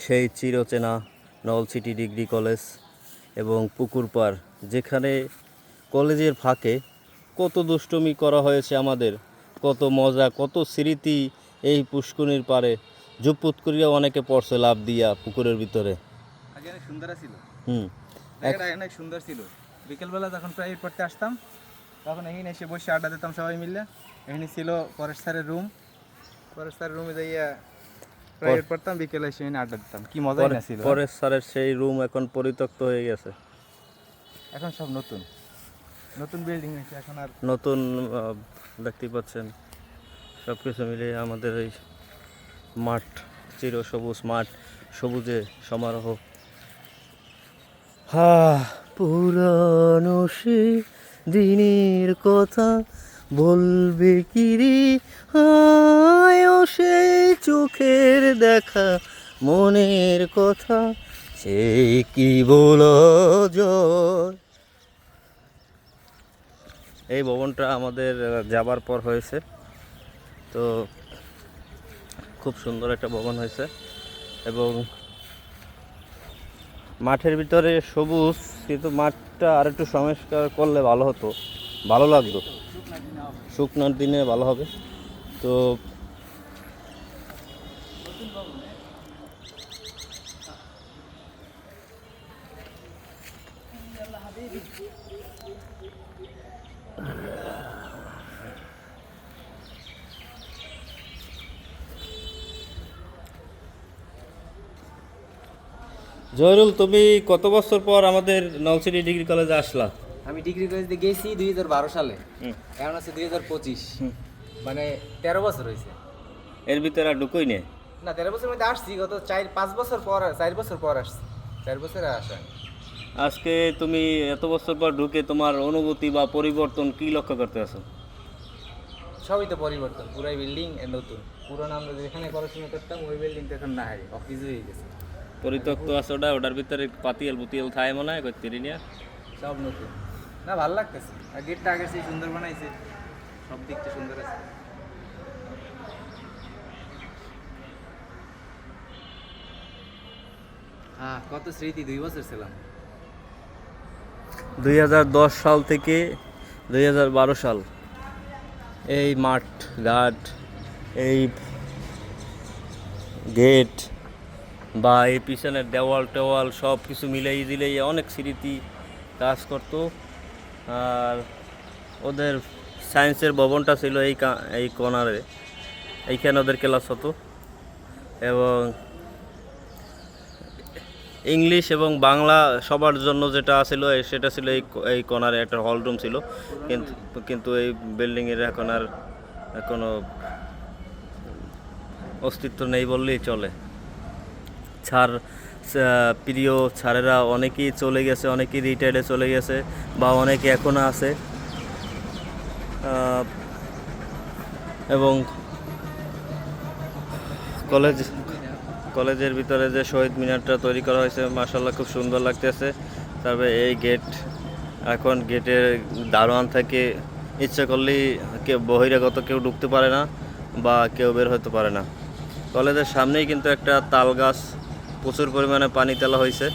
সেই চিরচেনা Nalchity degree college এবং পুকুর পাড় যেখানে কলেজের ফাঁকে কত দুষ্টুমি করা হয়েছে আমাদের কত মজা কত স্মৃতি এই পুষ্করিণীর পাড়ে জুপুত করিয়া অনেকে পড়ছে লাভ দিয়া পুকুরের ভিতরে। আগে অনেক সুন্দর ছিল। হুম। অনেক সুন্দর ছিল। বিকেলবেলা যখন প্রাইভেট পড়তে আসতাম তখন এখানে এসে বসে আড্ডা দিতাম সবাই মিলে। এখানে ছিল পরেশ স্যারের রুম পরেশ স্যারের রুমে যাইয়া প্রাইভেট পড়তাম বিকেলে এসে আড্ডা দিতাম। কি মজাই না ছিল স্যারের সেই রুম এখন পরিত্যক্ত হয়ে গেছে। এখন সব নতুন। নতুন বিল্ডিং হয়েছে এখন আর নতুন পাচ্ছেন। সব কিছু মিলে আমাদের এই মাঠ চির সবুজ মাঠ সবুজে সমারোহ। হা পুরানো সে দিনের কথা বলবে কিরি হায় ও সে চোখের দেখা, মনের কথা সেই কি বল এই ভবনটা আমাদের যাবার পর হয়েছে। তো খুব সুন্দর একটা ভবন হয়েছে এবং মাঠের ভিতরে সবুজ, কিন্তু মাঠটা আর একটু সংস্কার করলে ভালো হতো, ভালো লাগতো। শুকনার দিনে ভালো হবে। তো জয়রুল তুমি কত বছর পর আমাদের নলছিটি ডিগ্রি কলেজে আসলা? আমি ডিগ্রি কলেজে গেছি দুই হাজার বারো সালে। এখন আছে দুই হাজার পঁচিশ। মানে তেরো বছর হয়েছে। এর ভিতরে আর ঢুকোই নে না তেরো বছর মধ্যে আসছি গত চার পাঁচ বছর পর চার বছর পর আসছি। চার বছর আসা আজকে তুমি এত বছর পর ঢুকে তোমার অনুভূতি বা পরিবর্তন কি লক্ষ্য করতে আছো? সবই তো পরিবর্তন পুরাই বিল্ডিং নতুন। পুরোনো আমরা যেখানে পড়াশোনা করতাম ওই বিল্ডিংটা এখন না হারি অফিস হয়ে গেছে। পরিত্যক্ত আছে ওটা ওটার ভিতরে পাতিয়াল পুতিয়াল থায় মনে হয় করতে সব নতুন। না, ভালো লাগতেছে। আর গেটটা আগের সেই সুন্দর বানাইছে। সব দিকটা সুন্দর আছে। হ্যাঁ কত স্মৃতি? দুই বছর ছিলাম। দুই হাজার দশ সাল থেকে দুই হাজার বারো সাল। এই মাঠ, ঘাট, এই গেট বা এই পিছনের দেওয়াল টেওয়াল সব কিছু মিলাই দিলেই অনেক স্মৃতি কাজ করতো। আর ওদের সায়েন্সের ভবনটা ছিল এই এই কর্নারে এইখানে ওদের ক্লাস হতো। এবং ইংলিশ এবং বাংলা সবার জন্য যেটা ছিল সেটা ছিল এই এই কর্নারে একটা হল রুম ছিল। কিন্তু কিন্তু এই বিল্ডিংয়ের এখন আর কোনো অস্তিত্ব নেই বললেই চলে। ছাড় প্রিয় ছাড়েরা অনেকেই চলে গেছে, অনেকেই রিটায়ার্ডে চলে গেছে বা অনেকে এখনও আছে। এবং কলেজ কলেজের ভিতরে যে শহীদ মিনারটা তৈরি করা হয়েছে মার্শাল্লাহ খুব সুন্দর লাগতেছে। তারপরে এই গেট এখন গেটের দারোয়ান থেকে ইচ্ছা করলেই কেউ বহিরাগত কেউ ঢুকতে পারে না বা কেউ বের হতে পারে না। কলেজের সামনেই কিন্তু একটা তাল গাছ প্রচুর পরিমাণে পানি তেলা হয়েছে।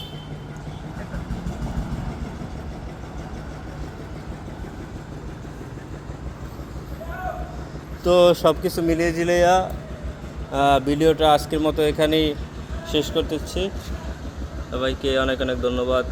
তো সব কিছু মিলিয়ে জিলিয়া ভিডিওটা আজকের মতো এখানেই শেষ করতেছি। সবাইকে অনেক অনেক ধন্যবাদ।